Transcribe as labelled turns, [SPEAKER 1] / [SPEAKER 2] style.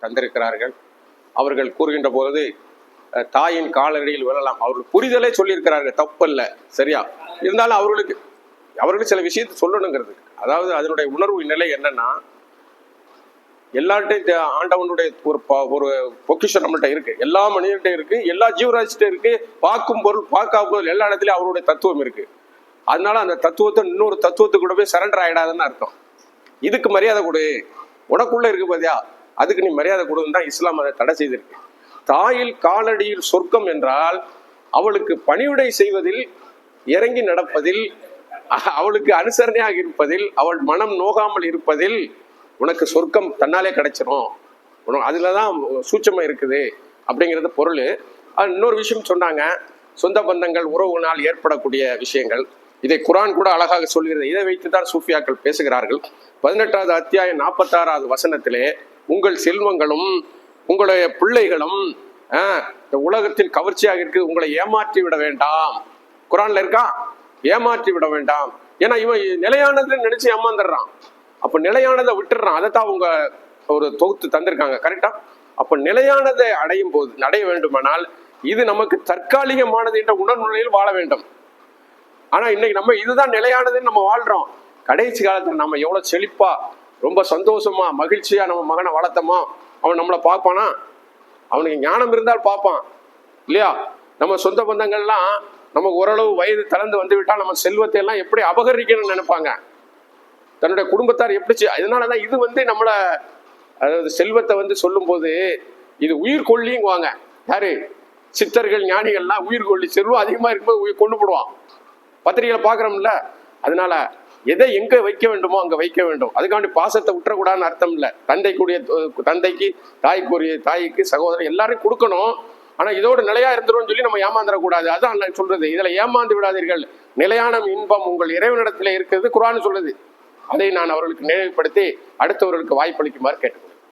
[SPEAKER 1] தந்திருக்கிறார்கள். அவர்கள் கூறுகின்ற பொழுது தாயின் காலடியில் விழலாம். அவர்கள் புரிதலே சொல்லியிருக்கிறார்கள். தப்பல்ல. சரியா? இருந்தாலும் அவர்களுக்கு அவர்களுக்கு சில விஷயத்தை சொல்லணுங்கிறது. அதாவது அதனுடைய உணர்வு நிலை என்னன்னா எல்லார்ட்டையும் ஆண்டவனுடைய ஒரு ப- ஒரு பொக்கிஷன் நம்மள்கிட்ட இருக்கு. எல்லா மனிதர்கிட்ட இருக்கு. எல்லா ஜீவராஜ்கிட்ட இருக்கு. பார்க்கும் பொருள் பார்க்காத பொருள் எல்லா இடத்துலயும் அவருடைய தத்துவம் இருக்கு. அதனால அந்த தத்துவத்தை இன்னொரு தத்துவத்துக்கு கூட போய் சரண்டர் ஆயிடாதுன்னு அர்த்தம். இதுக்கு மரியாதை கொடு. உனக்குள்ள இருக்கு பாத்தியா? அதுக்கு நீ மரியாதை கொடுன்னு தான் இஸ்லாம் அதை தடை செய்திருக்கு. தாயில் காலடியில் சொர்க்கம் என்றால் அவளுக்கு பணிவிடை செய்வதில் இறங்கி நடப்பதில் அவளுக்கு அனுசரணையாக இருப்பதில் அவள் மனம் நோகாமல் இருப்பதில் உனக்கு சொர்க்கம் தன்னாலே கிடைச்சிரும். உனக்கு அதுல தான் சூட்சமம் இருக்குது அப்படிங்கிறது பொருள். இன்னொரு விஷயம் சொன்னாங்க சொந்த பந்தங்கள் உறவுகளால் ஏற்படக்கூடிய விஷயங்கள். இதை குரான் கூட அழகாக சொல்கிறது. இதை வைத்து தான் சூஃபியாக்கள் பேசுகிறார்கள். பதினெட்டாவது அத்தியாயம் நாற்பத்தாறாவது வசனத்திலே உங்கள் செல்வங்களும் உங்களுடைய பிள்ளைகளும் ஆஹ், இந்த உலகத்தின் கவர்ச்சியாக இருக்கு உங்களை ஏமாற்றி விட வேண்டாம். குரான்ல இருக்கா? ஏமாற்றி விட வேண்டாம். ஏன்னா இவன் நிலையானதுன்னு நினைச்சு ஏமாந்துடுறான். அப்ப நிலையானதை விட்டுடுறான். அதை தான் அவங்க ஒரு தொகுத்து தந்திருக்காங்க. கரெக்டா அப்ப நிலையானதை அடையும் போது அடைய வேண்டுமானால் இது நமக்கு தற்காலிகமானது என்ற உணர்நிலையில் வாழ வேண்டும். ஆனா இன்னைக்கு நம்ம இதுதான் நிலையானதுன்னு நம்ம வாழ்றோம். கடைசி காலத்துல நம்ம எவ்வளவு செழிப்பா ரொம்ப சந்தோஷமா மகிழ்ச்சியா நம்ம மகனை வளர்த்தோமோ அவன் நம்மளை பார்ப்பானா? அவனுக்கு ஞானம் இருந்தால் பார்ப்பான். இல்லையா? நம்ம சொந்த பந்தங்கள்லாம் நமக்கு ஓரளவு வயது தளர்ந்து வந்து விட்டால் நம்ம செல்வத்தை எல்லாம் எப்படி அபகரிக்கணும்னு நினைப்பாங்க? தன்னுடைய குடும்பத்தார் எப்படி செய்- அதனாலதான் இது வந்து நம்மள அதாவது செல்வத்தை வந்து சொல்லும்போது இது உயிர் கொல்லிங்குவாங்க. யாரு? சித்தர்கள் ஞானிகள்லாம் உயிர் கொல்லி செல்வம் அதிகமா இருக்கும்போது கொண்டு போடுவான். பத்திரிகையில பாக்குறோம்ல அதனால எதை எங்க வைக்க வேண்டுமோ அங்க வைக்க வேண்டும். அதுக்காண்டி பாசத்தை விட்டுறக்கூடாதுன்னு அர்த்தம் இல்லை. தந்தைக்குரிய தந்தைக்கு தாய்க்குரிய தாய்க்கு சகோதரர் எல்லாரும் கொடுக்கணும். ஆனா இதோட நிலையா இருந்துரும் சொல்லி நம்ம ஏமாந்துடக்கூடாது அதான் நான் சொல்றது. இதுல ஏமாந்து விடாதீர்கள். நிலையான இன்பம் உங்கள் இறைவனிடத்துல இருக்கிறது. குரான் சொல்லுது. அதை நான் அவர்களுக்கு நினைவுபடுத்தி அடுத்தவர்களுக்கு வாய்ப்பளிக்குமாறு கேட்டுக்கொள்கிறேன்.